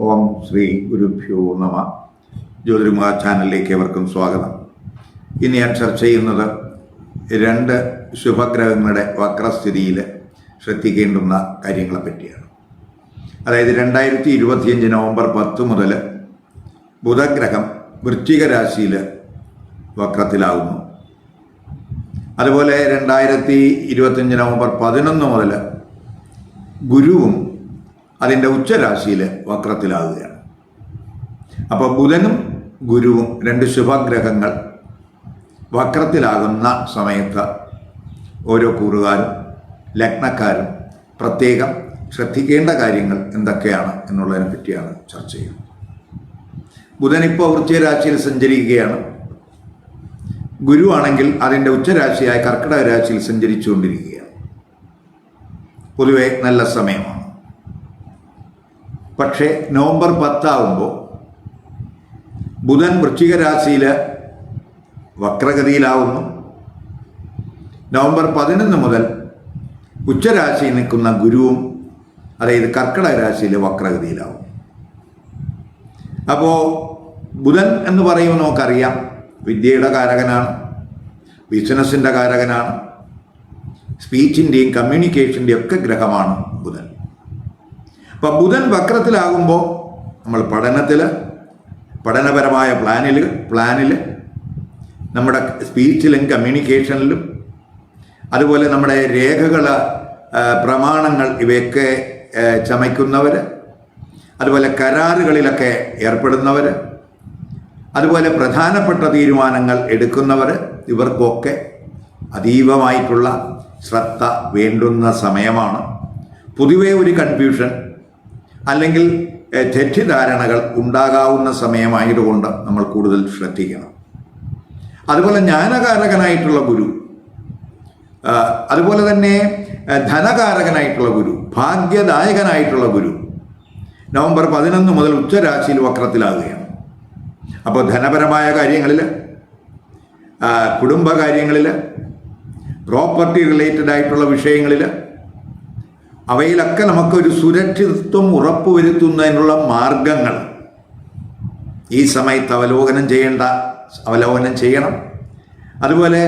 ഓം ശ്രീ ഗുരുഭ്യോ നമ. ജ്യോതിർമുഖ ചാനലിലേക്ക് ഏവർക്കും സ്വാഗതം. ഇനി ഞാൻ ചർച്ച ചെയ്യുന്നത് രണ്ട് ശുഭഗ്രഹങ്ങളുടെ വക്രസ്ഥിതിയിൽ ശ്രദ്ധിക്കേണ്ടുന്ന കാര്യങ്ങളെ പറ്റിയാണ്. അതായത് രണ്ടായിരത്തി ഇരുപത്തിയഞ്ച് നവംബർ പത്ത് മുതൽ ബുധഗ്രഹം വൃശ്ചിക രാശിയിൽ വക്രത്തിലാകുന്നു. അതുപോലെ രണ്ടായിരത്തി ഇരുപത്തിയഞ്ച് നവംബർ പതിനൊന്ന് മുതൽ ഗുരുവും അതിന്റെ ഉച്ചരാശിയിൽ വക്രത്തിലാവുകയാണ് അപ്പോൾ ബുധനും ഗുരുവും രണ്ട് ശുഭഗ്രഹങ്ങൾ വക്രത്തിലാകുന്ന സമയത്ത് ഓരോ കൂറുകാരും ലഗ്നക്കാരും പ്രത്യേകം ശ്രദ്ധിക്കേണ്ട കാര്യങ്ങൾ എന്തൊക്കെയാണ് എന്നുള്ളതിനെ പറ്റിയാണ് ചർച്ച ചെയ്യുന്നത്. ബുധൻ ഇപ്പോൾ വൃശ്ചികരാശിയിൽ സഞ്ചരിക്കുകയാണ്. ഗുരുവാണെങ്കിൽ അതിന്റെ ഉച്ചരാശിയായ കർക്കിടക രാശിയിൽ സഞ്ചരിച്ചുകൊണ്ടിരിക്കുകയാണ്. പൊതുവെ നല്ല സമയമാണ്. പക്ഷേ നവംബർ പത്താവുമ്പോൾ ബുധൻ വൃശ്ചിക രാശിയിൽ വക്രഗതിയിലാവുന്നു. നവംബർ പതിനൊന്ന് മുതൽ ഉച്ചരാശിയിൽ നിൽക്കുന്ന ഗുരുവും അതായത് കർക്കിടക രാശിയിൽ വക്രഗതിയിലാവും. അപ്പോൾ ബുധൻ എന്ന് പറയുമ്പോൾ നമുക്കറിയാം വിദ്യയുടെ കാരകനാണ് ബിസിനസ്സിന്റെ കാരകനാണ് സ്പീച്ചിന്റെയും കമ്മ്യൂണിക്കേഷന്റെയും ഒക്കെ ഗ്രഹമാണ് ബുധൻ. അപ്പം ബുധൻ വക്രത്തിലാകുമ്പോൾ നമ്മൾ പഠനത്തിൽ പഠനപരമായ പ്ലാനിൽ പ്ലാനിൽ നമ്മുടെ സ്പീച്ചിലും കമ്മ്യൂണിക്കേഷനിലും അതുപോലെ നമ്മുടെ രേഖകൾ പ്രമാണങ്ങൾ ഇവയൊക്കെ ചമയ്ക്കുന്നവർ അതുപോലെ കരാറുകളിലൊക്കെ ഏർപ്പെടുന്നവർ അതുപോലെ പ്രധാനപ്പെട്ട തീരുമാനങ്ങൾ എടുക്കുന്നവർ ഇവർക്കൊക്കെ അതീവമായിട്ടുള്ള ശ്രദ്ധ വേണ്ടുന്ന സമയമാണ്. പൊതുവേ ഒരു കൺഫ്യൂഷൻ അല്ലെങ്കിൽ തെറ്റിദ്ധാരണകൾ ഉണ്ടാകാവുന്ന സമയമായതുകൊണ്ട് നമ്മൾ കൂടുതൽ ശ്രദ്ധിക്കണം. അതുപോലെ ജ്ഞാനകാരകനായിട്ടുള്ള ഗുരു അതുപോലെ തന്നെ ധനകാരകനായിട്ടുള്ള ഗുരു ഭാഗ്യദായകനായിട്ടുള്ള ഗുരു നവംബർ പതിനൊന്ന് മുതൽ ഉച്ചരാശിയിൽ വക്രത്തിലാകുകയാണ്. അപ്പോൾ ധനപരമായ കാര്യങ്ങളിൽ കുടുംബകാര്യങ്ങളിൽ പ്രോപ്പർട്ടി റിലേറ്റഡ് ആയിട്ടുള്ള വിഷയങ്ങളിൽ അവയിലൊക്കെ നമുക്കൊരു സുരക്ഷിതത്വം ഉറപ്പുവരുത്തുന്നതിനുള്ള മാർഗങ്ങൾ. ഈ സമയത്ത് അവലോകനം ചെയ്യേണ്ട അവലോകനം ചെയ്യണം. അതുപോലെ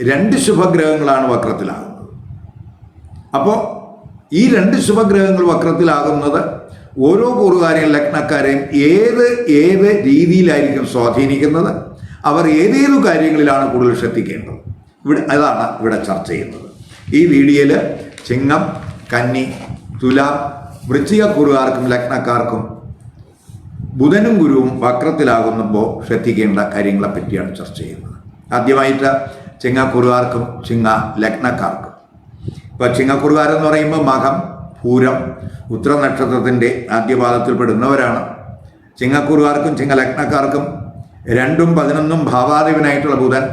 രണ്ട് ശുഭഗ്രഹങ്ങളാണ് വക്രത്തിലാകുന്നത്. അപ്പോൾ ഈ രണ്ട് ശുഭഗ്രഹങ്ങൾ വക്രത്തിലാകുന്നത് ഓരോ കൂറുകാരെയും ലഗ്നക്കാരെയും ഏത് ഏത് രീതിയിലായിരിക്കും സ്വാധീനിക്കുന്നത്? അവർ ഏതേതു കാര്യങ്ങളിലാണ് കൂടുതൽ ശ്രദ്ധിക്കേണ്ടത്? ഇവിടെ അതാണ് ഇവിടെ ചർച്ച ചെയ്യുന്നത്. ഈ വീഡിയോയിൽ ചിങ്ങം കന്നി തുലാം വൃശ്ചിക കുറുകാർക്കും ലഗ്നക്കാർക്കും ബുധനും ഗുരുവും വക്രത്തിലാകുന്നപ്പോൾ ശ്രദ്ധിക്കേണ്ട കാര്യങ്ങളെ പറ്റിയാണ് ചർച്ച ചെയ്യുന്നത്. ആദ്യമായിട്ട് ചിങ്ങക്കുറുകാർക്കും ചിങ്ങ ലഗ്നക്കാർക്കും. ഇപ്പോൾ ചിങ്ങക്കുറുകാരെന്ന് പറയുമ്പോൾ മകം പൂരം ഉത്തര നക്ഷത്രത്തിന്റെ ആദ്യപാദത്തിൽ പെടുന്നവരാണ് ചിങ്ങക്കുറുകാർക്കും ചിങ്ങ ലഗ്നക്കാർക്കും രണ്ടും പതിനൊന്നും ഭാവാധിപനായിട്ടുള്ള ബുധൻ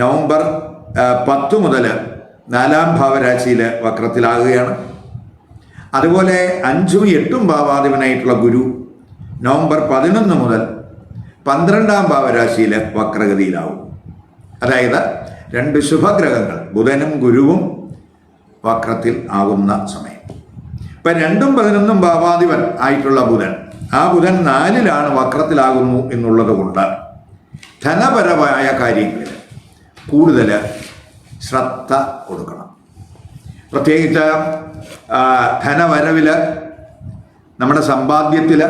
നവംബർ പത്ത് മുതൽ നാലാം ഭാവരാശിയിൽ വക്രത്തിലാകുകയാണ്. അതുപോലെ അഞ്ചും എട്ടും ഭാവാധിപനായിട്ടുള്ള ഗുരു നവംബർ പതിനൊന്ന് മുതൽ പന്ത്രണ്ടാം ഭാവരാശിയിൽ വക്രഗതിയിലാവും. അതായത് രണ്ട് ശുഭഗ്രഹങ്ങൾ ബുധനും ഗുരുവും വക്രത്തിൽ ആകുന്ന സമയം. ഇപ്പം രണ്ടും പതിനൊന്നും ഭാവാധിപൻ ആയിട്ടുള്ള ബുധൻ ആ ബുധൻ നാലിലാണ് വക്രത്തിലാകുന്നു എന്നുള്ളത് കൊണ്ട് ധനപരമായ കാര്യങ്ങളിൽ കൂടുതൽ ശ്രദ്ധ കൊടുക്കണം. പ്രത്യേകിച്ച് ധനവരവിൽ നമ്മുടെ സമ്പാദ്യത്തിൽ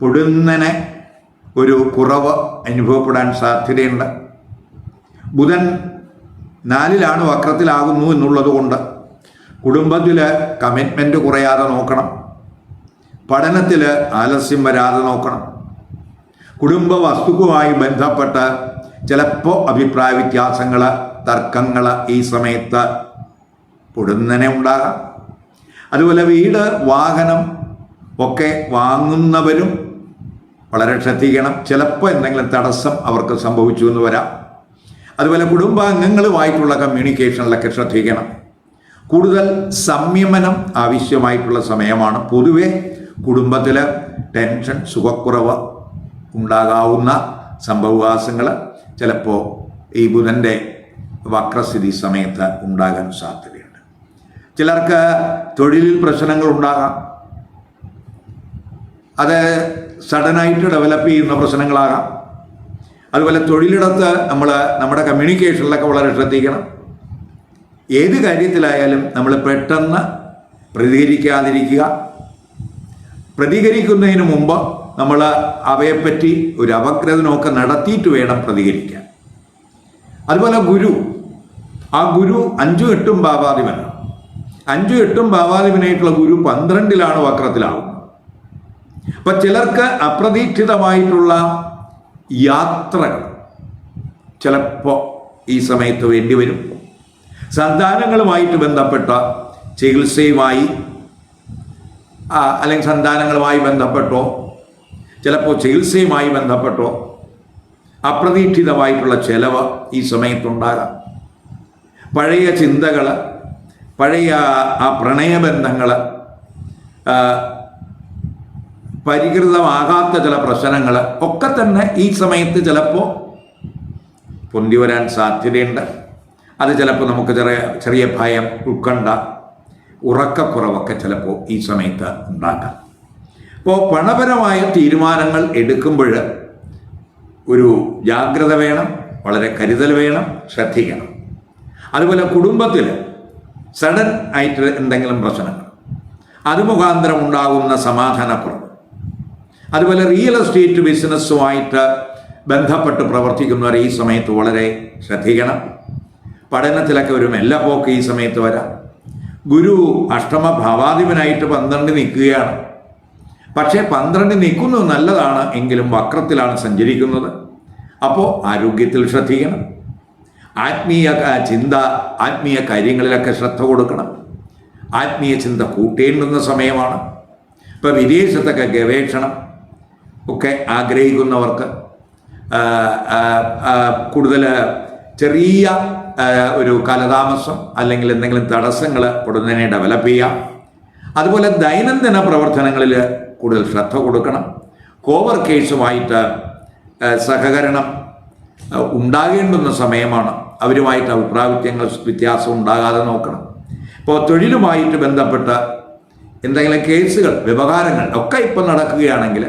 പൊടുന്നനെ ഒരു കുറവ് അനുഭവപ്പെടാൻ സാധ്യതയുണ്ട്. ബുധൻ നാലിലാണ് വക്രത്തിലാകുന്നു എന്നുള്ളത് കൊണ്ട് കുടുംബത്തിൽ കമ്മിറ്റ്മെന്റ് കുറയാതെ നോക്കണം. പഠനത്തിൽ ആലസ്യം വരാതെ നോക്കണം. കുടുംബ വസ്തുക്കുമായി ബന്ധപ്പെട്ട് ചിലപ്പോൾ അഭിപ്രായ വ്യത്യാസങ്ങൾ തർക്കങ്ങൾ ഈ സമയത്ത് പൊടുന്നനെ ഉണ്ടാകാം. അതുപോലെ വീട് വാഹനം ഒക്കെ വാങ്ങുന്നവരും വളരെ ശ്രദ്ധിക്കണം. ചിലപ്പോൾ എന്തെങ്കിലും തടസ്സം അവർക്ക് സംഭവിച്ചു എന്ന് വരാം. അതുപോലെ കുടുംബാംഗങ്ങളുമായിട്ടുള്ള കമ്മ്യൂണിക്കേഷനിലൊക്കെ ശ്രദ്ധിക്കണം. കൂടുതൽ സംയമനം ആവശ്യമായിട്ടുള്ള സമയമാണ്. പൊതുവെ കുടുംബത്തിൽ ടെൻഷൻ സുഖക്കുറവ് ഉണ്ടാകാവുന്ന സംഭവവാസങ്ങൾ ചിലപ്പോൾ ഈ ബുധന്റെ വക്രസ്ഥിതി സമയത്ത് ഉണ്ടാകാൻ സാധ്യതയുണ്ട്. ചിലർക്ക് തൊഴിലിൽ പ്രശ്നങ്ങൾ ഉണ്ടാകാം. അത് സഡനായിട്ട് ഡെവലപ്പ് ചെയ്യുന്ന പ്രശ്നങ്ങളാകാം. അതുപോലെ തൊഴിലിടത്ത് നമ്മൾ നമ്മുടെ കമ്മ്യൂണിക്കേഷനിലൊക്കെ വളരെ ശ്രദ്ധിക്കണം. ഏത് കാര്യത്തിലായാലും നമ്മൾ പെട്ടെന്ന് പ്രതികരിക്കാതിരിക്കുക. പ്രതികരിക്കുന്നതിന് മുമ്പ് നമ്മൾ അവയെപ്പറ്റി ഒരു അപഗ്രഥനമൊക്കെ നടത്തിയിട്ട് വേണം പ്രതികരിക്കാൻ. അതുപോലെ ഗുരു. ആ ഗുരു അഞ്ചു എട്ടും ഭാവാധിപനാണ് അഞ്ചു എട്ടും ഭാവാധിപനായിട്ടുള്ള ഗുരു പന്ത്രണ്ടിലാണ് വക്രത്തിലാവും. അപ്പൊ ചിലർക്ക് അപ്രതീക്ഷിതമായിട്ടുള്ള യാത്രകൾ ചിലപ്പോൾ ഈ സമയത്ത് വേണ്ടി വരും. സന്താനങ്ങളുമായിട്ട് ബന്ധപ്പെട്ട ചികിത്സയുമായി അല്ലെങ്കിൽ സന്താനങ്ങളുമായി ബന്ധപ്പെട്ടോ ചിലപ്പോൾ ചികിത്സയുമായി ബന്ധപ്പെട്ടോ അപ്രതീക്ഷിതമായിട്ടുള്ള ചെലവ് ഈ സമയത്തുണ്ടാകാം. പഴയ ചിന്തകൾ പഴയ ആ പ്രണയബന്ധങ്ങൾ പരികൃതമാകാത്ത ചില പ്രശ്നങ്ങൾ ഒക്കെ തന്നെ ഈ സമയത്ത് ചിലപ്പോൾ പൊന്തി വരാൻ സാധ്യതയുണ്ട്. അത് ചിലപ്പോൾ നമുക്ക് ചെറിയ ചെറിയ ഭയം ഉത്കണ്ഠ ഉറക്കക്കുറവൊക്കെ ചിലപ്പോൾ ഈ സമയത്ത് ഉണ്ടാക്കാം. അപ്പോൾ പണപരമായ തീരുമാനങ്ങൾ എടുക്കുമ്പോൾ ഒരു ജാഗ്രത വേണം വളരെ കരുതൽ വേണം ശ്രദ്ധിക്കണം. അതുപോലെ കുടുംബത്തിൽ സഡൻ ആയിട്ട് എന്തെങ്കിലും പ്രശ്നങ്ങൾ അത് മുഖാന്തരം ഉണ്ടാകുന്ന സമാധാനക്കുറവ് അതുപോലെ റിയൽ എസ്റ്റേറ്റ് ബിസിനസ്സുമായിട്ട് ബന്ധപ്പെട്ട് പ്രവർത്തിക്കുന്നവർ ഈ സമയത്ത് വളരെ ശ്രദ്ധിക്കണം. പഠനത്തിലൊക്കെ ഒരു മെല്ലപ്പോക്ക് ഈ സമയത്ത് വരാം. ഗുരു അഷ്ടമ ഭാവാധിപനായിട്ട് പന്ത്രണ്ട് നിൽക്കുകയാണ്. പക്ഷേ പന്ത്രണ്ട് നിൽക്കുന്നത് നല്ലതാണ് എങ്കിലും വക്രത്തിലാണ് സഞ്ചരിക്കുന്നത്. അപ്പോൾ ആരോഗ്യത്തിൽ ശ്രദ്ധിക്കണം. ആത്മീയ ചിന്ത ആത്മീയ കാര്യങ്ങളിലൊക്കെ ശ്രദ്ധ കൊടുക്കണം. ആത്മീയ ചിന്ത കൂട്ടേണ്ടുന്ന സമയമാണ്. ഇപ്പോൾ വിദേശത്തൊക്കെ ഗവേഷണം ഒക്കെ ആഗ്രഹിക്കുന്നവർക്ക് കൂടുതൽ ചെറിയ ഒരു കാലതാമസം അല്ലെങ്കിൽ എന്തെങ്കിലും തടസ്സങ്ങൾ ഉടനെ ഡെവലപ്പ് ചെയ്യാം. അതുപോലെ ദൈനംദിന പ്രവർത്തനങ്ങളിൽ കൂടുതൽ ശ്രദ്ധ കൊടുക്കണം. കോവർ കേസുമായിട്ട് സഹകരണം ഉണ്ടാകേണ്ടുന്ന സമയമാണ്. അവരുമായിട്ട് അഭിപ്രായത്യങ്ങൾ വ്യത്യാസം ഉണ്ടാകാതെ നോക്കണം. ഇപ്പോൾ തൊഴിലുമായിട്ട് ബന്ധപ്പെട്ട എന്തെങ്കിലും കേസുകൾ വ്യവഹാരങ്ങൾ ഒക്കെ ഇപ്പം നടക്കുകയാണെങ്കിൽ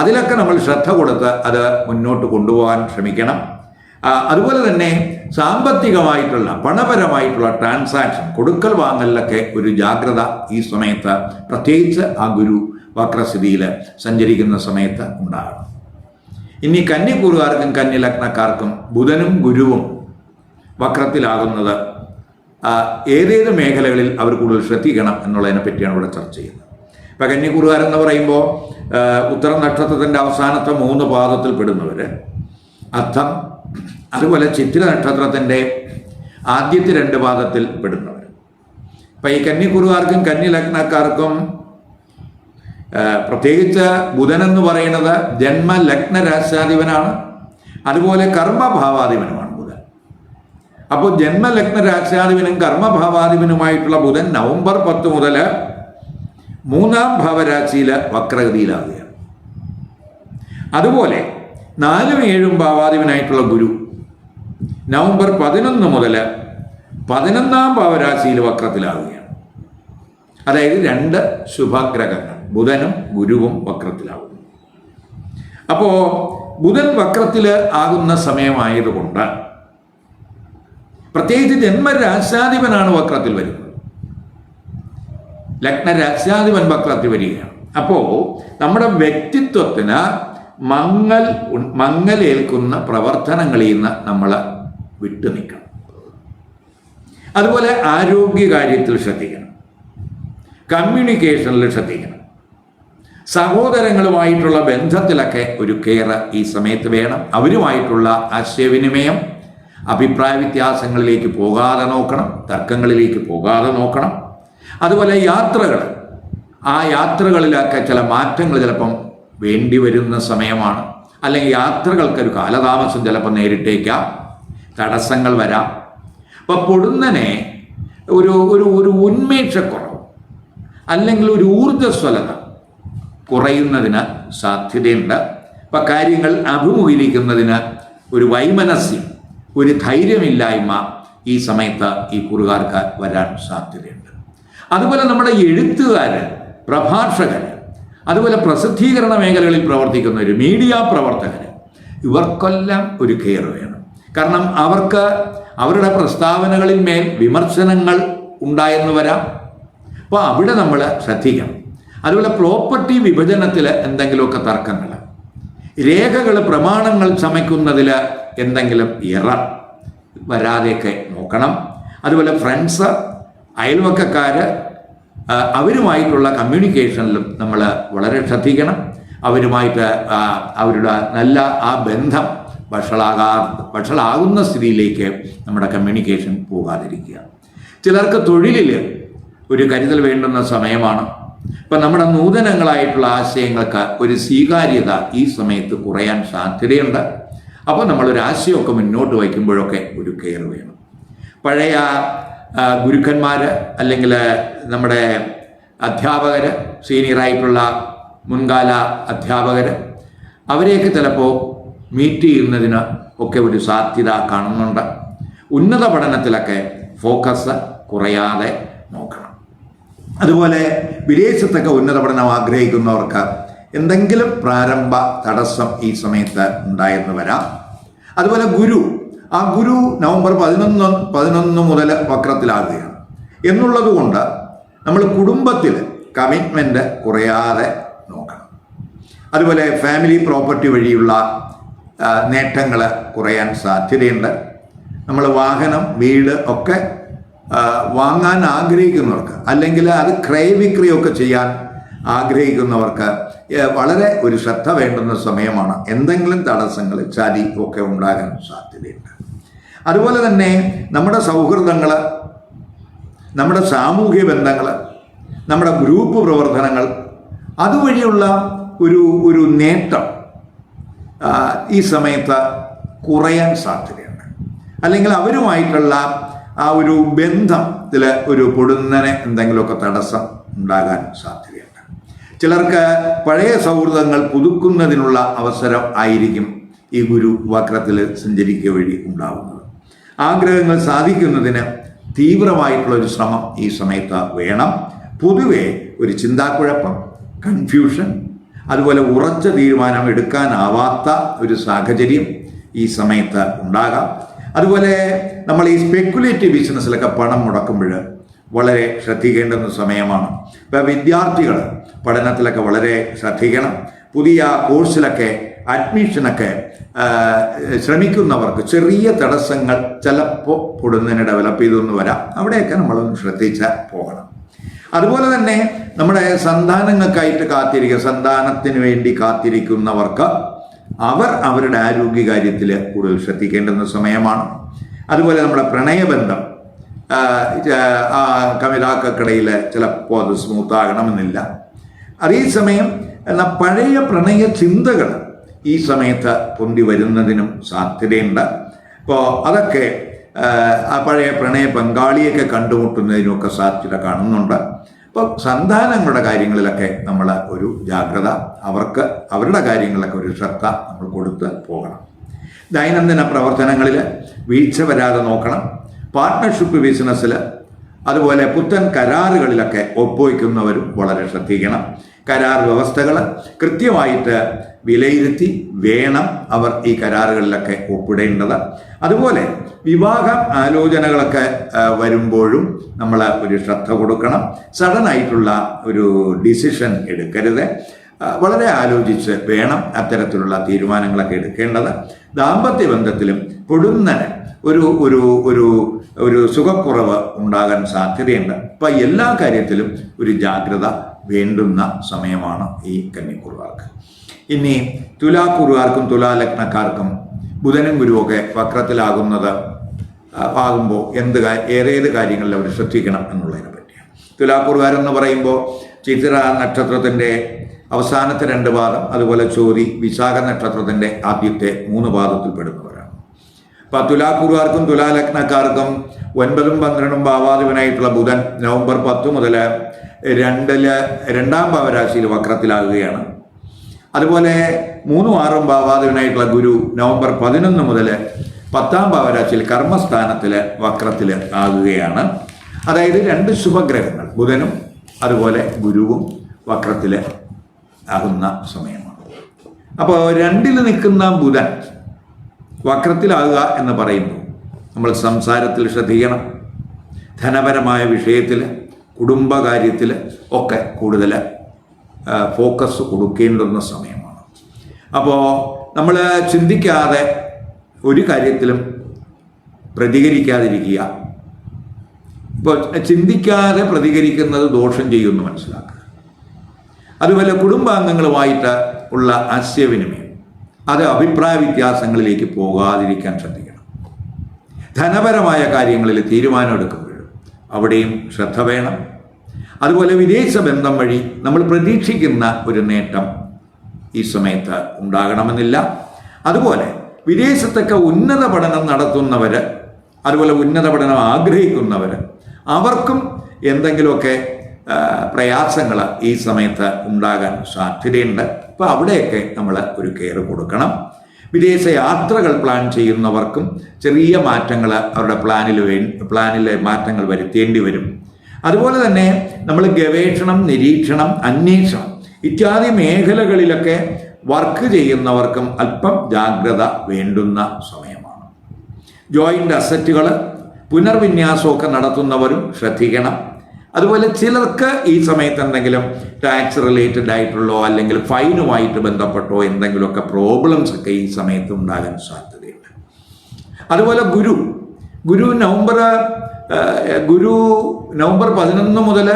അതിലൊക്കെ നമ്മൾ ശ്രദ്ധ കൊടുത്ത് അത് മുന്നോട്ട് കൊണ്ടുപോകാൻ ശ്രമിക്കണം. അതുപോലെ തന്നെ സാമ്പത്തികമായിട്ടുള്ള പണപരമായിട്ടുള്ള ട്രാൻസാക്ഷൻ കൊടുക്കൽ വാങ്ങലിലൊക്കെ ഒരു ജാഗ്രത ഈ സമയത്ത് പ്രത്യേകിച്ച് ആ ഗുരു വക്രസ്ഥിതിയിൽ സഞ്ചരിക്കുന്ന സമയത്ത് ഉണ്ടാകണം. ഇനി കന്യക്കൂറുകാർക്കും കന്യലഗ്നക്കാർക്കും ബുധനും ഗുരുവും വക്രത്തിലാകുന്നത് ഏതേത് മേഖലകളിൽ അവർ കൂടുതൽ ശ്രദ്ധിക്കണം എന്നുള്ളതിനെ പറ്റിയാണ് ഇവിടെ ചർച്ച ചെയ്യുന്നത്. ഇപ്പം എന്ന് പറയുമ്പോൾ ഉത്തര നക്ഷത്രത്തിന്റെ അവസാനത്തെ മൂന്ന് പാദത്തിൽ പെടുന്നവർ അർത്ഥം അതുപോലെ ചിത്തിര നക്ഷത്രത്തിന്റെ ആദ്യത്തെ രണ്ട് പാദത്തിൽ പെടുന്നവർ അപ്പം ഈ കന്യക്കുറുകാർക്കും കന്യലഗ്നക്കാർക്കും ആ, പ്രത്യേകിച്ച് ബുധൻ എന്ന് പറയുന്നത് ജന്മ ലഗ്ന രാശാധിപനാണ് അതുപോലെ കർമ്മഭാവാധിപനുമാണ് ബുധൻ. അപ്പോൾ ജന്മ ജന്മലഗ്ന രാശാധിപനും കർമ്മഭാവാധിപനുമായിട്ടുള്ള ബുധൻ നവംബർ പത്ത് മുതൽ മൂന്നാം ഭാവരാശിയിൽ വക്രഗതിയിലാവുകയാണ്. അതുപോലെ നാലും ഏഴും ഭാവാധിപനായിട്ടുള്ള ഗുരു നവംബർ പതിനൊന്ന് മുതൽ പതിനൊന്നാം ഭാവരാശിയിൽ വക്രത്തിലാവുകയാണ്. അതായത് രണ്ട് ശുഭഗ്രഹങ്ങൾ. ബുധനും ഗുരുവും വക്രത്തിലാകുന്നു. അപ്പോൾ ബുധൻ വക്രത്തിൽ ആകുന്ന സമയമായതുകൊണ്ട് പ്രത്യേകിച്ച് ജന്മരാശാധിപനാണ് വക്രത്തിൽ വരുന്നത്. ലഗ്നരാശാധിപൻ വക്രത്തിൽ വരികയാണ്. അപ്പോൾ നമ്മുടെ വ്യക്തിത്വത്തിന് മങ്ങൽ മങ്ങലേൽക്കുന്ന പ്രവർത്തനങ്ങളിൽ നിന്ന് നമ്മൾ വിട്ടു നിൽക്കണം. അതുപോലെ ആരോഗ്യ കാര്യത്തിൽ ശ്രദ്ധിക്കണം. കമ്മ്യൂണിക്കേഷനിൽ ശ്രദ്ധിക്കണം. സഹോദരങ്ങളുമായിട്ടുള്ള ബന്ധത്തിലൊക്കെ ഒരു കെയർ ഈ സമയത്ത് വേണം. അവരുമായിട്ടുള്ള ആശയവിനിമയം അഭിപ്രായ വ്യത്യാസങ്ങളിലേക്ക് പോകാതെ നോക്കണം തർക്കങ്ങളിലേക്ക് പോകാതെ നോക്കണം. അതുപോലെ യാത്രകൾ ആ യാത്രകളിലൊക്കെ ചില മാറ്റങ്ങൾ ചിലപ്പം വേണ്ടി വരുന്ന സമയമാണ്. അല്ലെങ്കിൽ യാത്രകൾക്കൊരു കാലതാമസം ചിലപ്പോൾ നേരിട്ടേക്കാം തടസ്സങ്ങൾ വരാം. അപ്പം പൊടുന്നനെ ഒരു ഒരു ഒരു ഉന്മേഷക്കുറവ് അല്ലെങ്കിൽ ഒരു ഊർജസ്വലത കുറയുന്നതിന് സാധ്യതയുണ്ട്. അപ്പം കാര്യങ്ങൾ അഭിമുഖീകരിക്കുന്നതിന് ഒരു വൈമനസ്യം ഒരു ധൈര്യമില്ലായ്മ ഈ സമയത്ത് ഈ കുറുകാർക്ക് വരാൻ സാധ്യതയുണ്ട്. അതുപോലെ നമ്മുടെ എഴുത്തുകാർ പ്രഭാഷകർ അതുപോലെ പ്രസിദ്ധീകരണ മേഖലകളിൽ പ്രവർത്തിക്കുന്നവർ മീഡിയ പ്രവർത്തകർ ഇവർക്കെല്ലാം ഒരു കെയർ വേണം. കാരണം അവർക്ക് അവരുടെ പ്രസ്താവനകളിൽ മേൽ വിമർശനങ്ങൾ ഉണ്ടായെന്ന് വരാം. അപ്പോൾ അവിടെ നമ്മൾ ശ്രദ്ധിക്കണം. അതുപോലെ പ്രോപ്പർട്ടി വിഭജനത്തിൽ എന്തെങ്കിലുമൊക്കെ തർക്കങ്ങൾ രേഖകൾ പ്രമാണങ്ങൾ ചമയ്ക്കുന്നതിൽ എന്തെങ്കിലും ഇറ വരാതെയൊക്കെ നോക്കണം. അതുപോലെ ഫ്രണ്ട്സ് അയൽവക്കക്കാർ അവരുമായിട്ടുള്ള കമ്മ്യൂണിക്കേഷനിലും നമ്മൾ വളരെ ശ്രദ്ധിക്കണം. അവരുമായിട്ട് അവരുടെ നല്ല ആ ബന്ധം വഷളാകാ വഷളാകുന്ന സ്ഥിതിയിലേക്ക് നമ്മുടെ കമ്മ്യൂണിക്കേഷൻ പോകാതിരിക്കുക. ചിലർക്ക് തൊഴിലിൽ ഒരു കരുതൽ വേണ്ടുന്ന സമയമാണ്. ഇപ്പം നമ്മുടെ നൂതനങ്ങളായിട്ടുള്ള ആശയങ്ങൾക്ക് ഒരു സ്വീകാര്യത ഈ സമയത്ത് കുറയാൻ സാധ്യതയുണ്ട്. അപ്പോൾ നമ്മളൊരു ആശയമൊക്കെ മുന്നോട്ട് വയ്ക്കുമ്പോഴൊക്കെ ഒരു കെയർ വേണം. പഴയ ഗുരുക്കന്മാർ അല്ലെങ്കിൽ നമ്മുടെ അധ്യാപകർ സീനിയറായിട്ടുള്ള മുൻകാല അധ്യാപകർ അവരെയൊക്കെ ചിലപ്പോൾ മീറ്റ് ചെയ്യുന്നതിന് ഒക്കെ ഒരു സാധ്യത കാണുന്നുണ്ട്. ഉന്നത പഠനത്തിലൊക്കെ ഫോക്കസ് കുറയാതെ നോക്കണം. അതുപോലെ വിദേശത്തൊക്കെ ഉന്നത പഠനം ആഗ്രഹിക്കുന്നവർക്ക് എന്തെങ്കിലും പ്രാരംഭ തടസ്സം ഈ സമയത്ത് ഉണ്ടായെന്ന് വരാം. അതുപോലെ ഗുരു ആ ഗുരു നവംബർ പതിനൊന്ന് പതിനൊന്ന് മുതൽ വക്രത്തിലാകുകയാണ്. എന്നുള്ളത് കൊണ്ട് നമ്മൾ കുടുംബത്തിൽ കമ്മിറ്റ്മെന്റ് കുറയാതെ നോക്കണം. അതുപോലെ ഫാമിലി പ്രോപ്പർട്ടി വഴിയുള്ള നേട്ടങ്ങൾ കുറയാൻ സാധ്യതയുണ്ട്. നമ്മൾ വാഹനം വീട് ഒക്കെ വാങ്ങാൻ ആഗ്രഹിക്കുന്നവർക്ക് അല്ലെങ്കിൽ അത് ക്രയവിക്രയമൊക്കെ ചെയ്യാൻ ആഗ്രഹിക്കുന്നവർക്ക് വളരെ ഒരു ശ്രദ്ധ വേണ്ടുന്ന സമയമാണ്. എന്തെങ്കിലും തടസ്സങ്ങൾ ചതി ഒക്കെ ഉണ്ടാകാൻ സാധ്യതയുണ്ട്. അതുപോലെ തന്നെ നമ്മുടെ സൗഹൃദങ്ങൾ നമ്മുടെ സാമൂഹ്യ ബന്ധങ്ങൾ നമ്മുടെ ഗ്രൂപ്പ് പ്രവർത്തനങ്ങൾ അതുവഴിയുള്ള ഒരു ഒരു നേട്ടം ഈ സമയത്ത് കുറയാൻ സാധ്യതയുണ്ട്. അല്ലെങ്കിൽ അവരുമായിട്ടുള്ള ആ ഒരു ബന്ധത്തിൽ ഒരു പൊടുന്നനെ എന്തെങ്കിലുമൊക്കെ തടസ്സം ഉണ്ടാകാൻ സാധ്യതയുണ്ട്. ചിലർക്ക് പഴയ സൗഹൃദങ്ങൾ പുതുക്കുന്നതിനുള്ള അവസരം ആയിരിക്കും ഈ ഗുരു വക്രത്തിൽ സഞ്ചരിക്കുക വഴി ഉണ്ടാവുന്നത്. ആഗ്രഹങ്ങൾ സാധിക്കുന്നതിന് തീവ്രമായിട്ടുള്ള ഒരു ശ്രമം ഈ സമയത്ത് വേണം. പൊതുവെ ഒരു ചിന്താക്കുഴപ്പം കൺഫ്യൂഷൻ അതുപോലെ ഉറച്ച തീരുമാനം എടുക്കാനാവാത്ത ഒരു സാഹചര്യം ഈ സമയത്ത് ഉണ്ടാകാം. അതുപോലെ നമ്മൾ ഈ സ്പെക്കുലേറ്റീവ് ബിസിനസ്സിലൊക്കെ പണം മുടക്കുമ്പോൾ വളരെ ശ്രദ്ധിക്കേണ്ട ഒരു സമയമാണ്. ഇപ്പോൾ വിദ്യാർത്ഥികൾ പഠനത്തിലൊക്കെ വളരെ ശ്രദ്ധിക്കണം. പുതിയ കോഴ്സിലൊക്കെ അഡ്മിഷനൊക്കെ ശ്രമിക്കുന്നവർക്ക് ചെറിയ തടസ്സങ്ങൾ ചിലപ്പോൾ പൊടുന്നതിന് ഡെവലപ്പ് ചെയ്തൊന്ന് വരാം. അവിടെയൊക്കെ നമ്മളൊന്ന് ശ്രദ്ധിച്ച് പോകണം. അതുപോലെ തന്നെ നമ്മുടെ സന്താനങ്ങൾക്കായിട്ട് കാത്തിരിക്കുക. സന്താനത്തിന് വേണ്ടി കാത്തിരിക്കുന്നവർക്ക് അവർ അവരുടെ ആരോഗ്യകാര്യത്തിൽ കൂടുതൽ ശ്രദ്ധിക്കേണ്ടുന്ന സമയമാണ്. അതുപോലെ നമ്മുടെ പ്രണയബന്ധം കമിതാക്കൾക്കിടയിൽ ചിലപ്പോൾ അത് സ്മൂത്താകണമെന്നില്ല അതേസമയം എന്നാൽ പഴയ പ്രണയ ചിന്തകൾ ഈ സമയത്ത് പൊന്തി വരുന്നതിനും സാധ്യതയുണ്ട്. അപ്പോൾ അതൊക്കെ ആ പഴയ പ്രണയ പങ്കാളിയൊക്കെ കണ്ടുമുട്ടുന്നതിനുമൊക്കെ സാധ്യത കാണുന്നുണ്ട്. അപ്പോൾ സന്താനങ്ങളുടെ കാര്യങ്ങളിലൊക്കെ നമ്മൾ ഒരു ജാഗ്രത അവർക്ക് അവരുടെ കാര്യങ്ങളിലൊക്കെ ഒരു ശ്രദ്ധ നമ്മൾ കൊടുത്ത് പോകണം. ദൈനംദിന പ്രവർത്തനങ്ങളിൽ വീഴ്ച വരാതെ നോക്കണം. പാർട്ട്ണർഷിപ്പ് ബിസിനസ്സിൽ അതുപോലെ പുത്തൻ കരാറുകളിലൊക്കെ ഒപ്പുവയ്ക്കുന്നവരും വളരെ ശ്രദ്ധിക്കണം. കരാർ വ്യവസ്ഥകൾ കൃത്യമായിട്ട് വിലയിരുത്തി വേണം അവർ ഈ കരാറുകളിലൊക്കെ ഒപ്പിടേണ്ടത്. അതുപോലെ വിവാഹ ആലോചനകളൊക്കെ വരുമ്പോഴും നമ്മൾ ഒരു ശ്രദ്ധ കൊടുക്കണം. സഡൻ ആയിട്ടുള്ള ഒരു ഡിസിഷൻ എടുക്കരുത്. വളരെ ആലോചിച്ച് വേണം അത്തരത്തിലുള്ള തീരുമാനങ്ങളൊക്കെ എടുക്കേണ്ടത്. ദാമ്പത്യ ബന്ധത്തിലും പൊടുന്നനെ ഒരു ഒരു ഒരു ഒരു സുഖക്കുറവ് ഉണ്ടാകാൻ സാധ്യതയുണ്ട്. അപ്പം എല്ലാ കാര്യത്തിലും ഒരു ജാഗ്രത വേണ്ടുന്ന സമയമാണ് ഈ കന്നിക്കുറുകാർക്ക്. ഇനി തുലാക്കുറുകാർക്കും തുലാലഗ്നക്കാർക്കും ബുധനും ഗുരുവൊക്കെ വക്രത്തിലാകുന്നത് ആകുമ്പോൾ എന്ത് ഏതേത് കാര്യങ്ങളിൽ അവർ ശ്രദ്ധിക്കണം എന്നുള്ളതിനെ പറ്റിയാണ്. തുലാക്കുറുകാരെന്ന് പറയുമ്പോൾ ചിത്ര നക്ഷത്രത്തിന്റെ അവസാനത്തെ രണ്ട് പാദം അതുപോലെ ചോതി വിശാഖ നക്ഷത്രത്തിന്റെ ആദ്യത്തെ മൂന്ന് പാദത്തിൽ പെടുന്നവരാണ്. അപ്പം തുലാക്കുറുകാർക്കും തുലാലഗ്നക്കാർക്കും ഒൻപതും പന്ത്രണ്ടും ഭാവാധിപനായിട്ടുള്ള ബുധൻ നവംബർ പത്ത് മുതൽ രണ്ടിൽ രണ്ടാം ഭാവരാശിയിൽ വക്രത്തിലാകുകയാണ്. അതുപോലെ മൂന്നും ആറും ഭാവാധിപനായിട്ടുള്ള ഗുരു നവംബർ പതിനൊന്ന് മുതൽ പത്താം ഭാവരാശിയിൽ കർമ്മസ്ഥാനത്തിൽ വക്രത്തിൽ ആകുകയാണ്. അതായത് രണ്ട് ശുഭഗ്രഹങ്ങൾ ബുധനും അതുപോലെ ഗുരുവും വക്രത്തിൽ ആകുന്ന സമയമാണ്. അപ്പോൾ രണ്ടിൽ നിൽക്കുന്ന ബുധൻ വക്രത്തിലാകുക എന്ന് പറയുന്നു. നമ്മൾ സംസാരത്തിൽ ശ്രദ്ധിക്കണം. ധനപരമായ വിഷയത്തിൽ കുടുംബകാര്യത്തിൽ ഒക്കെ കൂടുതൽ ഫോക്കസ് കൊടുക്കേണ്ടുന്ന സമയമാണ്. അപ്പോൾ നമ്മൾ ചിന്തിക്കാതെ ഒരു കാര്യത്തിലും പ്രതികരിക്കാതിരിക്കുക. ഇപ്പോൾ ചിന്തിക്കാതെ പ്രതികരിക്കുന്നത് ദോഷം ചെയ്യുമെന്ന് മനസ്സിലാക്കുക. അതുപോലെ കുടുംബാംഗങ്ങളുമായിട്ട് ഉള്ള ആശയവിനിമയം. അത് അഭിപ്രായ വ്യത്യാസങ്ങളിലേക്ക് പോകാതിരിക്കാൻ ശ്രദ്ധിക്കണം. ധനപരമായ കാര്യങ്ങളിൽ തീരുമാനം തീരുമാനമെടുക്കുമ്പോഴും അവിടെയും ശ്രദ്ധ വേണം. അതുപോലെ വിദേശ ബന്ധം വഴി നമ്മൾ പ്രതീക്ഷിക്കുന്ന ഒരു നേട്ടം ഈ സമയത്ത് ഉണ്ടാകണമെന്നില്ല. അതുപോലെ വിദേശത്തൊക്കെ ഉന്നത പഠനം നടത്തുന്നവർ അതുപോലെ ഉന്നത പഠനം ആഗ്രഹിക്കുന്നവർ അവർക്കും എന്തെങ്കിലുമൊക്കെ പ്രയാസങ്ങൾ ഈ സമയത്ത് ഉണ്ടാകാൻ സാധ്യതയുണ്ട്. അപ്പോൾ അവിടെയൊക്കെ നമ്മൾ ഒരു കെയർ കൊടുക്കണം. വിദേശ യാത്രകൾ പ്ലാൻ ചെയ്യുന്നവർക്കും ചെറിയ മാറ്റങ്ങൾ അവരുടെ പ്ലാനിൽ പ്ലാനിൽ മാറ്റങ്ങൾ വരുത്തേണ്ടി വരും. അതുപോലെ തന്നെ നമ്മൾ ഗവേഷണം നിരീക്ഷണം അന്വേഷണം ഇത്യാദി മേഖലകളിലൊക്കെ വർക്ക് ചെയ്യുന്നവർക്കും അല്പം ജാഗ്രത വേണ്ടുന്ന സമയമാണ്. ജോയിന്റ് അസറ്റുകൾ പുനർവിന്യാസമൊക്കെ നടത്തുന്നവരും ശ്രദ്ധിക്കണം. അതുപോലെ ചിലർക്ക് ഈ സമയത്ത് എന്തെങ്കിലും ടാക്സ് റിലേറ്റഡ് ആയിട്ടുള്ളോ അല്ലെങ്കിൽ ഫൈനുമായിട്ട് ബന്ധപ്പെട്ടോ എന്തെങ്കിലുമൊക്കെ പ്രോബ്ലംസ് ഒക്കെ ഈ സമയത്ത് ഉണ്ടാകാൻ സാധ്യതയുണ്ട്. അതുപോലെ ഗുരു. ഗുരു നവംബർ ഗുരു നവംബർ പതിനൊന്ന് മുതൽ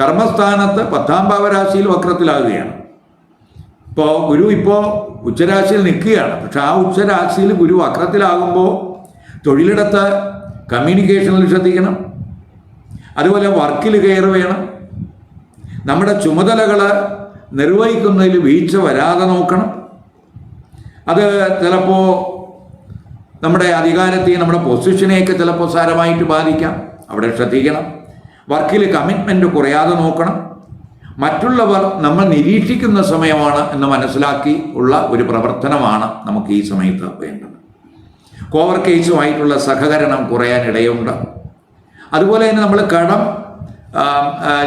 കർമ്മസ്ഥാനത്ത് പത്താം ഭാവരാശിയിൽ വക്രത്തിലാകുകയാണ്. ഇപ്പോൾ ഗുരു ഇപ്പോൾ ഉച്ചരാശിയിൽ നിൽക്കുകയാണ്. പക്ഷെ ആ ഉച്ചരാശിയിൽ ഗുരു വക്രത്തിലാകുമ്പോൾ തൊഴിലിടത്ത് കമ്മ്യൂണിക്കേഷനിൽ ശ്രദ്ധിക്കണം അതുപോലെ വർക്കിൽ കെയർ വേണം. നമ്മുടെ ചുമതലകൾ നിർവഹിക്കുന്നതിൽ വീഴ്ച വരാതെ നോക്കണം. അത് ചിലപ്പോൾ നമ്മുടെ അധികാരത്തെയും നമ്മുടെ പൊസിഷനെയൊക്കെ ചിലപ്പോൾ സാരമായിട്ട് ബാധിക്കാം. അവിടെ ശ്രദ്ധിക്കണം. വർക്കിൽ കമ്മിറ്റ്മെന്റ് കുറയാതെ നോക്കണം. മറ്റുള്ളവർ നമ്മൾ നിരീക്ഷിക്കുന്ന സമയമാണ് എന്ന് മനസ്സിലാക്കി ഉള്ള ഒരു പ്രവർത്തനമാണ് നമുക്ക് ഈ സമയത്ത് വേണ്ടത്. കോവർ കേസുമായിട്ടുള്ള സഹകരണം കുറയാൻ ഇടയുണ്ട് അതുപോലെ തന്നെ നമ്മൾ കടം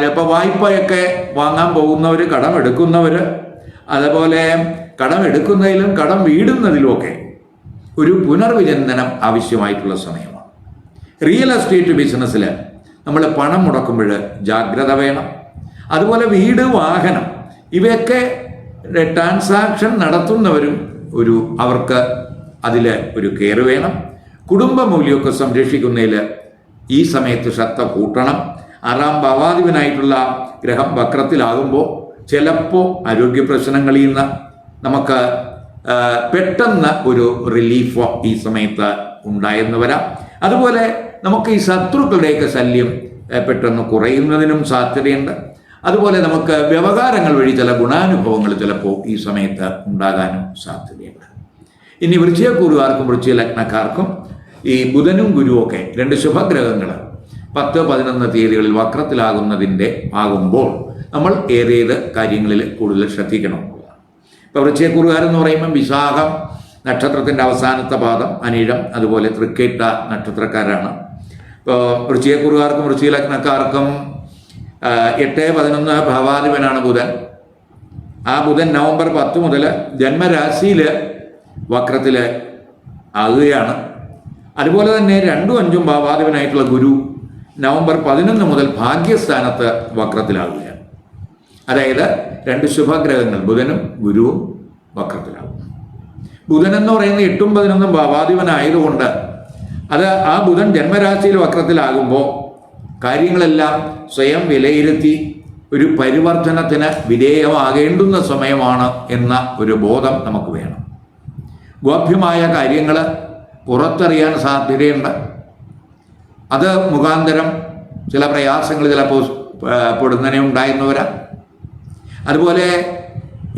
ഇപ്പോൾ വായ്പയൊക്കെ വാങ്ങാൻ പോകുന്നവർ കടം എടുക്കുന്നവർ അതുപോലെ കടം എടുക്കുന്നതിലും കടം വീടുന്നതിലുമൊക്കെ ഒരു പുനർവിചിന്തനം ആവശ്യമായിട്ടുള്ള സമയമാണ്. റിയൽ എസ്റ്റേറ്റ് ബിസിനസ്സിൽ നമ്മൾ പണം മുടക്കുമ്പോൾ ജാഗ്രത വേണം. അതുപോലെ വീട് വാഹനം ഇവയൊക്കെ ട്രാൻസാക്ഷൻ നടത്തുന്നവരും ഒരു അവർക്ക് അതിൽ ഒരു കെയർ വേണം. കുടുംബ മൂല്യമൊക്കെ സംരക്ഷിക്കുന്നതിൽ ഈ സമയത്ത് ശ്രദ്ധ കൂട്ടണം. ആറാം ഭാവാധിപനായിട്ടുള്ള ഗ്രഹം വക്രത്തിലാകുമ്പോൾ ചിലപ്പോൾ ആരോഗ്യ പ്രശ്നങ്ങളിൽ നിന്ന് നമുക്ക് പെട്ടെന്ന് ഒരു റിലീഫ് ഈ സമയത്ത് ഉണ്ടായെന്ന് വരാം. അതുപോലെ നമുക്ക് ഈ ശത്രുക്കളുടെയൊക്കെ ശല്യം പെട്ടെന്ന് കുറയുന്നതിനും സാധ്യതയുണ്ട്. അതുപോലെ നമുക്ക് വ്യവഹാരങ്ങൾ വഴി ചില ഗുണാനുഭവങ്ങൾ ചിലപ്പോൾ ഈ സമയത്ത് ഉണ്ടാകാനും സാധ്യതയുണ്ട്. ഇനി വൃശ്ചയക്കൂറുകാർക്കും വൃശ്ചിക ലഗ്നക്കാർക്കും ഈ ബുധനും ഗുരുവൊക്കെ രണ്ട് ശുഭഗ്രഹങ്ങൾ പത്ത് പതിനൊന്ന് തീയതികളിൽ വക്രത്തിലാകുന്നതിന്റെ ആകുമ്പോൾ നമ്മൾ ഏതേത് കാര്യങ്ങളിൽ കൂടുതൽ ശ്രദ്ധിക്കണം? ഇപ്പോൾ വൃശ്ചയക്കൂറുകാരെന്ന് പറയുമ്പോൾ വിശാഖം നക്ഷത്രത്തിന്റെ അവസാനത്തെ പാദം അനിഴം അതുപോലെ തൃക്കേട്ട നക്ഷത്രക്കാരാണ്. ഇപ്പോൾ വൃശ്ചയക്കൂറുകാർക്കും വൃശ്ചിക ലഗ്നക്കാർക്കും ആ, എട്ട് പതിനൊന്ന് ഭവാധിപനാണ് ബുധൻ. ആ ബുധൻ നവംബർ പത്ത് മുതൽ ജന്മരാശിയിൽ വക്രത്തിൽ ആകുകയാണ്. അതുപോലെ തന്നെ രണ്ടും അഞ്ചും ഭാവാധിപനായിട്ടുള്ള ഗുരു നവംബർ പതിനൊന്ന് മുതൽ ഭാഗ്യസ്ഥാനത്ത് വക്രത്തിലാവുകയാണ്. അതായത് രണ്ട് ശുഭഗ്രഹങ്ങൾ ബുധനും ഗുരുവും വക്രത്തിലാവും. ബുധൻ എന്ന് പറയുന്ന എട്ടും പതിനൊന്നും ഭാവാധിപനായതുകൊണ്ട് അത് ആ ബുധൻ ജന്മരാശിയിൽ വക്രത്തിലാകുമ്പോൾ കാര്യങ്ങളെല്ലാം സ്വയം വിലയിരുത്തി ഒരു പരിവർത്തനത്തിന് വിധേയമാകേണ്ടുന്ന സമയമാണ് എന്ന ഒരു ബോധം നമുക്ക് വേണം. ഗോപ്യമായ കാര്യങ്ങൾ പുറത്തറിയാൻ സാധ്യതയുണ്ട്. അത് മുഖാന്തരം ചില പ്രയാസങ്ങൾ ചിലപ്പോൾ പോ ഉണ്ടായെന്ന് വരാം അതുപോലെ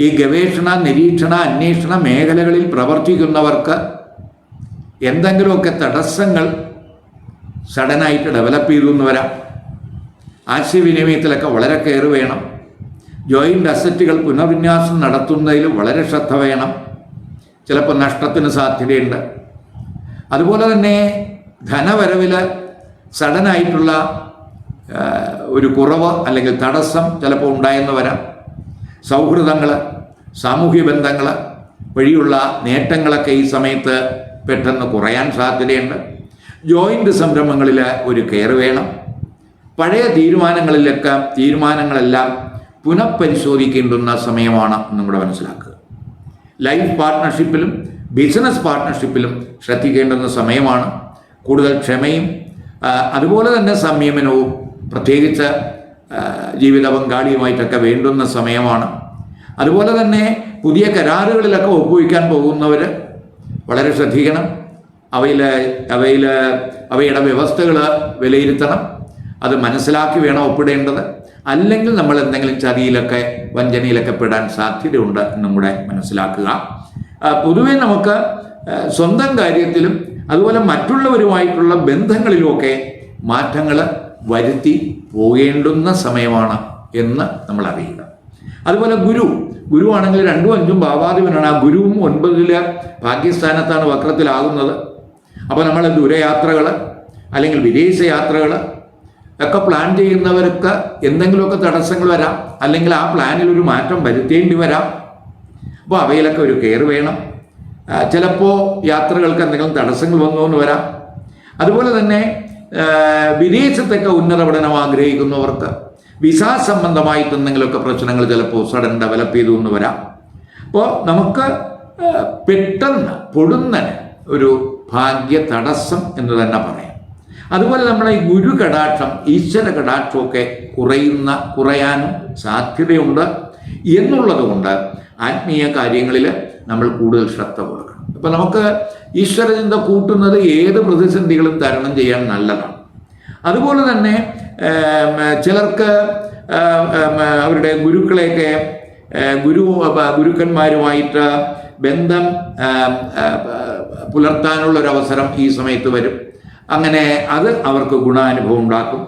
ഈ ഗവേഷണ നിരീക്ഷണ അന്വേഷണ മേഖലകളിൽ പ്രവർത്തിക്കുന്നവർക്ക് എന്തെങ്കിലുമൊക്കെ തടസ്സങ്ങൾ സഡനായിട്ട് ഡെവലപ്പ് ചെയ്തു എന്ന് വരാം ആശയവിനിമയത്തിലൊക്കെ വളരെ കയറി വേണം. ജോയിന്റ് അസറ്റുകൾ പുനർവിന്യാസം നടത്തുന്നതിൽ വളരെ ശ്രദ്ധ വേണം. ചിലപ്പോൾ നഷ്ടത്തിന് സാധ്യതയുണ്ട്. അതുപോലെ തന്നെ ധനവരവിൽ സഡനായിട്ടുള്ള ഒരു കുറവ് അല്ലെങ്കിൽ തടസ്സം ചിലപ്പോൾ ഉണ്ടായെന്ന് വരാം സൗഹൃദങ്ങൾ സാമൂഹ്യ ബന്ധങ്ങൾ വഴിയുള്ള നേട്ടങ്ങളൊക്കെ ഈ സമയത്ത് പെട്ടെന്ന് കുറയാൻ സാധ്യതയുണ്ട്. ജോയിന്റ് സംരംഭങ്ങളിൽ ഒരു കെയർ വേണം. പഴയ തീരുമാനങ്ങളിലൊക്കെ തീരുമാനങ്ങളെല്ലാം പുനഃപരിശോധിക്കേണ്ടുന്ന സമയമാണ് എന്നും കൂടെ മനസ്സിലാക്കുക. ലൈഫ് പാർട്ട്ണർഷിപ്പിലും ബിസിനസ് പാർട്ട്ണർഷിപ്പിലും ശ്രദ്ധിക്കേണ്ടുന്ന സമയമാണ്. കൂടുതൽ ക്ഷമയും അതുപോലെ തന്നെ സംയമനവും പ്രത്യേകിച്ച് ജീവിത പങ്കാളിയുമായിട്ടൊക്കെ വേണ്ടുന്ന സമയമാണ്. അതുപോലെ തന്നെ പുതിയ കരാറുകളിലൊക്കെ ഒപ്പുവയ്ക്കാൻ പോകുന്നവർ വളരെ ശ്രദ്ധിക്കണം. അവയിൽ അവയിൽ അവയുടെ വ്യവസ്ഥകൾ വിലയിരുത്തണം. അത് മനസ്സിലാക്കി വേണം ഒപ്പിടേണ്ടത്. അല്ലെങ്കിൽ നമ്മൾ എന്തെങ്കിലും ചതിയിലൊക്കെ വഞ്ചനയിലൊക്കെ പെടാൻ സാധ്യതയുണ്ട് എന്നും കൂടെ മനസ്സിലാക്കുക. പൊതുവെ നമുക്ക് സ്വന്തം കാര്യത്തിലും അതുപോലെ മറ്റുള്ളവരുമായിട്ടുള്ള ബന്ധങ്ങളിലുമൊക്കെ മാറ്റങ്ങൾ വരുത്തി പോകേണ്ടുന്ന സമയമാണ് എന്ന് നമ്മൾ അറിയുക. അതുപോലെ ഗുരു ഗുരുവാണെങ്കിൽ രണ്ടും അഞ്ചും ഭാവാധിപനാണ്. ആ ഗുരുവും ഒൻപതിൽ പാകിസ്ഥാനത്താണ് വക്രത്തിലാകുന്നത്. അപ്പോൾ നമ്മൾ ദൂരയാത്രകൾ അല്ലെങ്കിൽ വിദേശ യാത്രകൾ ഒക്കെ പ്ലാൻ ചെയ്യുന്നവർക്ക് എന്തെങ്കിലുമൊക്കെ തടസ്സങ്ങൾ വരാം. അല്ലെങ്കിൽ ആ പ്ലാനിൽ ഒരു മാറ്റം വരുത്തേണ്ടി വരാം. അപ്പോൾ അവയിലൊക്കെ ഒരു കെയർ വേണം. ചിലപ്പോൾ യാത്രകൾക്ക് എന്തെങ്കിലും തടസ്സങ്ങൾ വന്നു എന്ന് വരാം. അതുപോലെ തന്നെ വിദേശത്തൊക്കെ ഉന്നത പഠനം ആഗ്രഹിക്കുന്നവർക്ക് വിസ സംബന്ധമായിട്ട് എന്തെങ്കിലുമൊക്കെ പ്രശ്നങ്ങൾ ചിലപ്പോൾ സഡൻ ഡെവലപ്പ് ചെയ്തു എന്ന് വരാം. അപ്പോൾ നമുക്ക് പെട്ടെന്ന് പൊടുന്നന് ഒരു ഭാഗ്യ തടസ്സം എന്ന് തന്നെ പറയാം. അതുപോലെ നമ്മുടെ ഈ ഗുരു കടാക്ഷം ഈശ്വര കടാക്ഷമൊക്കെ കുറയുന്ന കുറയാനും സാധ്യതയുണ്ട്. എന്നുള്ളത് കൊണ്ട് ആത്മീയ കാര്യങ്ങളിൽ നമ്മൾ കൂടുതൽ ശ്രദ്ധ കൊടുക്കണം. അപ്പം നമുക്ക് ഈശ്വരചിന്ത കൂട്ടുന്നത് ഏത് പ്രതിസന്ധികളും തരണം ചെയ്യാൻ നല്ലതാണ്. അതുപോലെ തന്നെ ചിലർക്ക് അവരുടെ ഗുരുക്കളെയൊക്കെ ഗുരു ഗുരുക്കന്മാരുമായിട്ട് ബന്ധം പുലർത്താനുള്ളൊരവസരം ഈ സമയത്ത് വരും. അങ്ങനെ അത് അവർക്ക് ഗുണാനുഭവം ഉണ്ടാക്കും.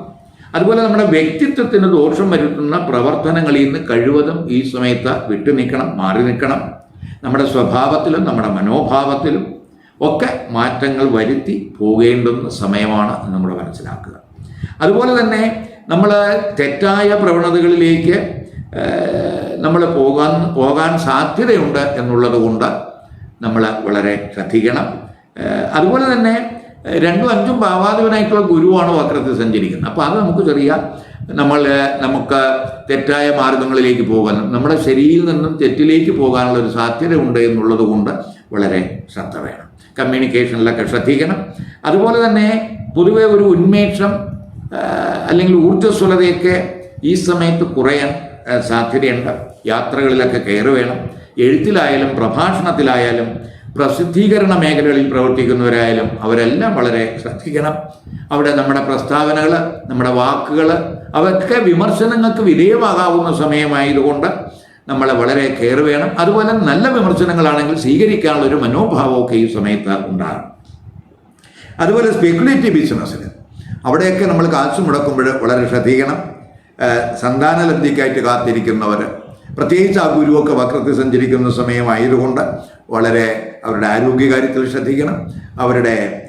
അതുപോലെ നമ്മുടെ വ്യക്തിത്വത്തിന് ദോഷം വരുത്തുന്ന പ്രവർത്തനങ്ങളിൽ നിന്ന് കഴിവതും ഈ സമയത്ത് വിട്ടു നിൽക്കണം മാറി നിൽക്കണം. നമ്മുടെ സ്വഭാവത്തിലും നമ്മുടെ മനോഭാവത്തിലും ഒക്കെ മാറ്റങ്ങൾ വരുത്തി പോകേണ്ടുന്ന സമയമാണ് നമ്മൾ മനസ്സിലാക്കുക. അതുപോലെ തന്നെ നമ്മൾ തെറ്റായ പ്രവണതകളിലേക്ക് നമ്മൾ പോകാൻ പോകാൻ സാധ്യതയുണ്ട് എന്നുള്ളത് കൊണ്ട് നമ്മൾ വളരെ ശ്രദ്ധിക്കണം. അതുപോലെ തന്നെ രണ്ടും അഞ്ചും ഭാവാധിപനായിട്ടുള്ള ഗുരുവാണ് വക്രത്തിൽ സഞ്ചരിക്കുന്നത്. അപ്പോൾ അത് നമുക്ക് ചെറിയ നമ്മൾ നമുക്ക് തെറ്റായ മാർഗങ്ങളിലേക്ക് പോകാൻ നമ്മുടെ ശരിയിൽ നിന്നും തെറ്റിലേക്ക് പോകാനുള്ള ഒരു സാധ്യത ഉണ്ട് എന്നുള്ളത് കൊണ്ട് വളരെ ശ്രദ്ധ വേണം. കമ്മ്യൂണിക്കേഷനിലൊക്കെ ശ്രദ്ധിക്കണം. അതുപോലെ തന്നെ പൊതുവെ ഒരു ഉന്മേഷം അല്ലെങ്കിൽ ഊർജസ്വലതയൊക്കെ ഈ സമയത്ത് കുറയാൻ സാധ്യതയുണ്ട്. യാത്രകളിലൊക്കെ കയറി വേണം. എഴുത്തിലായാലും പ്രഭാഷണത്തിലായാലും പ്രസിദ്ധീകരണ മേഖലകളിൽ പ്രവർത്തിക്കുന്നവരായാലും അവരെല്ലാം വളരെ ശ്രദ്ധിക്കണം. അവിടെ നമ്മുടെ പ്രസ്താവനകൾ നമ്മുടെ വാക്കുകൾ അവർക്ക് വിമർശനങ്ങൾക്ക് വിധേയമാകാവുന്ന സമയമായതുകൊണ്ട് നമ്മൾ വളരെ കെയർ വേണം. അതുപോലെ നല്ല വിമർശനങ്ങളാണെങ്കിൽ സ്വീകരിക്കാനുള്ള ഒരു മനോഭാവമൊക്കെ ഈ സമയത്ത് ഉണ്ടാകണം. അതുപോലെ സ്പെക്കുലേറ്റീവ് ബിസിനസ്സിൽ അവിടെയൊക്കെ നമ്മൾ കാശ് മുടക്കുമ്പോൾ വളരെ ശ്രദ്ധിക്കണം. സന്താനലബ്ധിക്കായിട്ട് കാത്തിരിക്കുന്നവർ പ്രത്യേകിച്ച് ആ ഗുരുവൊക്കെ വക്രത്തിൽ സഞ്ചരിക്കുന്ന സമയമായതുകൊണ്ട് വളരെ അവരുടെ ആരോഗ്യകാര്യത്തിൽ ശ്രദ്ധിക്കണം. അവരുടെ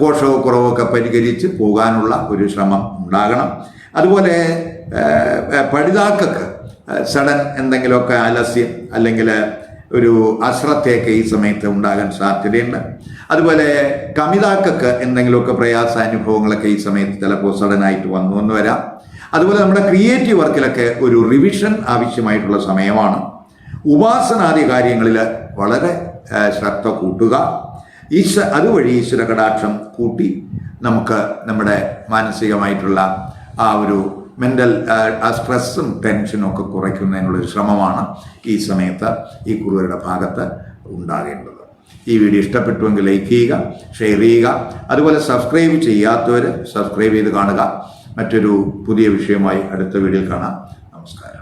പോഷകക്കുറവൊക്കെ പരിഹരിച്ച് പോകാനുള്ള ഒരു ശ്രമം ഉണ്ടാകണം. അതുപോലെ പഠിതാക്കൾക്ക് സഡൻ എന്തെങ്കിലുമൊക്കെ ആലസ്യം അല്ലെങ്കിൽ ഒരു അശ്രദ്ധയൊക്കെ ഈ സമയത്ത് ഉണ്ടാകാൻ സാധ്യതയുണ്ട്. അതുപോലെ കമിതാക്കൾക്ക് എന്തെങ്കിലുമൊക്കെ പ്രയാസാനുഭവങ്ങളൊക്കെ ഈ സമയത്ത് ചിലപ്പോൾ സഡനായിട്ട് വന്നു എന്ന് വരാം. അതുപോലെ നമ്മുടെ ക്രിയേറ്റീവ് വർക്കിലൊക്കെ ഒരു റിവിഷൻ ആവശ്യമായിട്ടുള്ള സമയമാണ്. ഉപാസനാദി കാര്യങ്ങളിൽ വളരെ ശ്രദ്ധ കൂട്ടുക. ഈശ്വ അതുവഴി ഈശ്വര കടാക്ഷം കൂട്ടി നമുക്ക് നമ്മുടെ മാനസികമായിട്ടുള്ള ആ ഒരു മെന്റൽ സ്ട്രെസ്സും ടെൻഷനും ഒക്കെ കുറയ്ക്കുന്നതിനുള്ളൊരു ശ്രമമാണ് ഈ സമയത്ത് ഈ കുറുവരുടെ ഭാഗത്ത് ഉണ്ടാകേണ്ടത്. ഈ വീഡിയോ ഇഷ്ടപ്പെട്ടുവെങ്കിൽ ലൈക്ക് ചെയ്യുക ഷെയർ ചെയ്യുക. അതുപോലെ സബ്സ്ക്രൈബ് ചെയ്യാത്തവർ സബ്സ്ക്രൈബ് ചെയ്ത് കാണുക. മറ്റൊരു പുതിയ വിഷയമായി അടുത്ത വീഡിയോയിൽ കാണാം. നമസ്കാരം.